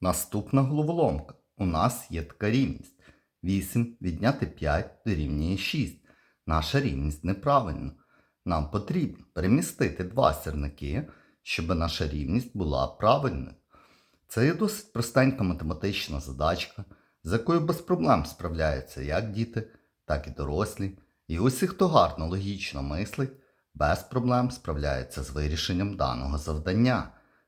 Наступна головоломка. У нас є така рівність. 8 відняти 5 дорівнює 6. Наша рівність неправильна. Нам потрібно перемістити два сірники, щоб наша рівність була правильною. Це є досить простенька математична задачка, з якою без проблем справляються як діти, так і дорослі. І усі, хто гарно логічно мислить, без проблем справляється з вирішенням даного завдання.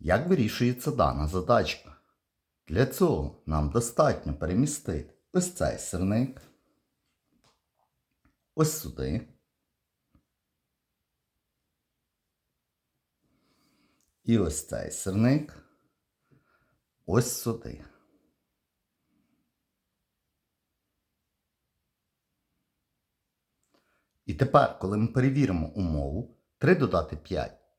Як вирішується дана задачка? Для цього нам достатньо перемістити ось цей сирник, ось сюди. І ось цей сирник ось сюди. І тепер, коли ми перевіримо умову, 3 додати 5